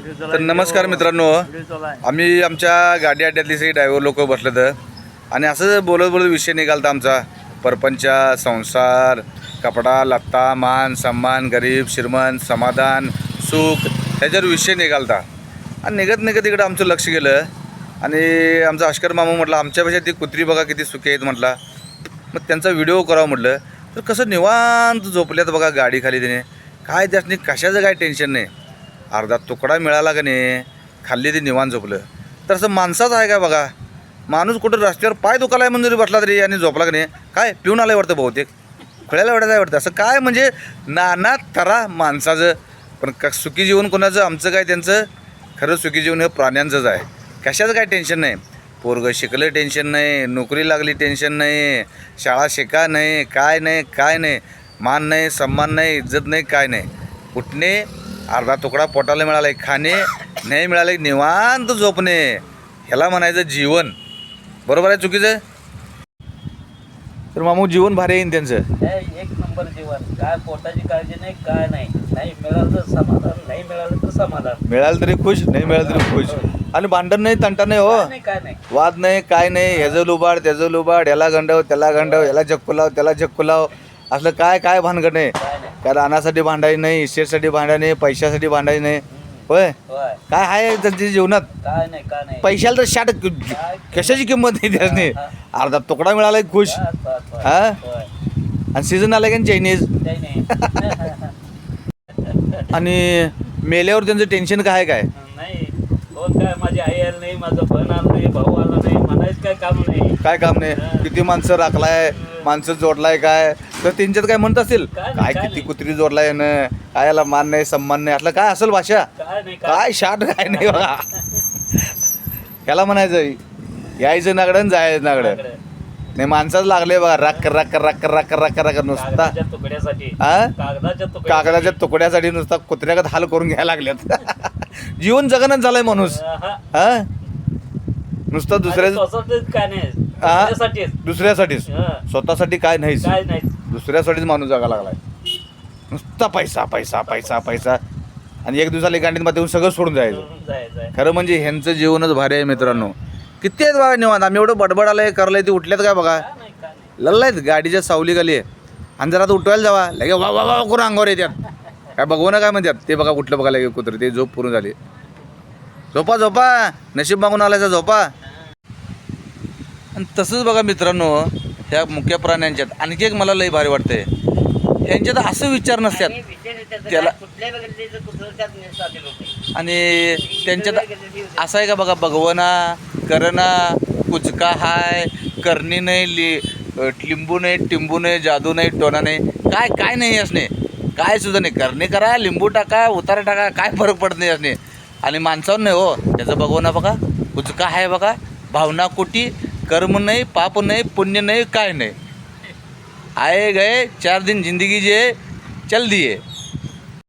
तर नमस्कार मित्रांनो. आम्ही आमच्या गाडी अड्ड्यातली सगळी ड्रायव्हर लोक बसले तर आणि असं बोलत बोलत विषय निघालता आमचा. परपंच संसार कपडा लत्ता मान सन्मान गरीब श्रीमंत समाधान सुख ह्याच्यावर विषय निघालता. आणि निघत निघत इकडं आमचं लक्ष गेलं. आणि आमचा अष्कर मामा म्हटलं आमच्यापेक्षा ती कुत्री बघा किती सुखी आहेत म्हटला. मग त्यांचा व्हिडिओ करावा म्हटलं. तर कसं निवांत झोपल्यात बघा गाडी खाली त्याने. काय त्यासनी कशाचं काय टेन्शन नाही. अर्धा तुकडा मिळाला का नाही खाल्ली ते निवान झोपलं. तर असं माणसाचं आहे का बघा? माणूस कुठं रस्त्यावर पाय दुखालाय म्हणून जरी बसला तरी आणि झोपला का नाही काय पिऊन आलाय वाटतं बहुतेक? खुळ्याला वाटत आहे वाटतं? असं काय म्हणजे नाना तरा माणसाचं? पण क सुखी जीवन कोणाचं? आमचं काय त्यांचं? खरं सुखी जीवन हे प्राण्यांचंच आहे. कशाचं काय टेन्शन नाही. पोरगं शिकलं टेन्शन नाही नोकरी लागली टेन्शन नाही शाळा शिका नाही काय नाही काय नाही मान नाही सन्मान नाही इज्जत नाही काय नाही. उठणे अर्धा तुकडा पोटाला मिळाला खाणे नाही मिळाले निवांत झोपणे. ह्याला म्हणायचं जीवन. बरोबर आहे चुकीचं? तर मामू जीवन भारी येईन त्यांचं. हे एक नंबर जीवन. काय पोटाची काळजी नाही काय नाही. नाही मिळालं तर समाधान नाही मिळालं तर समाधान. मिळालं तरी खुश नाही मिळालं तरी खुश. आणि भांडण नाही तंटा नाही हो. काय नाही काय नाही. वाद नाही काय नाही. ह्याचं लुबाड त्याचं लुबाड. याला गंडव त्याला गंडव. याला झक्कू लाव त्याला झक्कू लाव असलं काय काय भानगड नाही. काय नाही. काय रानासाठी भांडायची नाही इस्टेटसाठी भांडायची नाही पैशासाठी भांडायची नाही. होय? होय. काय आहे त्यांच्या जीवनात? काय नाही काय नाही. पैशाला तर शाट कशाची किंमत नाही त्यासनी. अर्धा तुकडा मिळालाय खुश. हा? आणि सीझन आलं की चायनीज आणि मेल्यावर त्यांचं टेन्शन काय काय? नाही कोण काय? माझी आई आली नाही माझं बहीण आलं नाही भाऊ आला नाही म्हणायचं काय काम नाही. काय काम नाही? किती माणसं राखलाय? माणसं जोडलाय काय? तर त्यांच्यात काय म्हणत असेल? काय किती. कुत्री जोडलाय ना काय याला मान नाही सन्मान नाही? असलं काय असेल भाषा? काय शाट काय नाही बघा. ह्याला म्हणायचं यायचं नागडं जायचं नागडं. नाही माणसाच लागले बघा राख राख राख राख राख राख नुसता. कागदाच्या तुकड्यासाठी. नुसता कुत्र्यागत हाल करून घ्यायला लागल्यात. जीवन जगणच झालंय माणूस. हा नुसतं दुसऱ्या स्वतःच काय नाही. हा? दुसऱ्यासाठीच. दुसऱ्यासाठीच. हा. स्वतःसाठी काय नाहीच. काय नाही दुसऱ्यासाठीच माणूस जगा लागलाय. नुसता पैसा पैसा पैसा पैसा. आणि एक दिवसाला गांडीत मध्ये येऊन सगळं सोडून जायचं. जाय जाय खरं म्हणजे ह्यांचं जीवनच भारी आहे मित्रांनो. किती आहेत बघा निवांत? आम्ही एवढं बडबड आलंय करलंय ते उठल्यात काय बघा? काय नाही काय नाही. लल्लायत गाडीच्या सावली खाली. आहे. आणि जरा आता उठवायला जावा. लगे वा वा वा करून अंगावर येतात काय बघू ना काय म्हणतात ते बघा कुठलं बघा लगे कुत्र. ते झोप पूर्ण झाली. झोपा झोपा. नशीब मागून आलायचा झोपा. आणि तसंच बघा मित्रांनो ह्या मुख्य प्राण्यांच्यात आणखी एक मला लई भारी वाटतंय. यांच्यात असं विचार नसतात त्याला- आणि त्यांच्यात असं आहे का बघा भगवना करणा कुचका हाय करणी नाही लि लिंबू नाही टिंबू नाही जादू नाही टोना नाही. काय काय नाही असणे काय सुद्धा नाही. करणे करा लिंबू टाका उतारा टाका काय फरक पडत नाही असणे आणि माणसावर नाही हो. त्याचं भगवना बघा. कुचका आहे बघा. भावना कोटी कर्म नाही पाप नाही पुण्य नाही काय नाही. आए गए चार दिन जिंदगी जे चल दिए.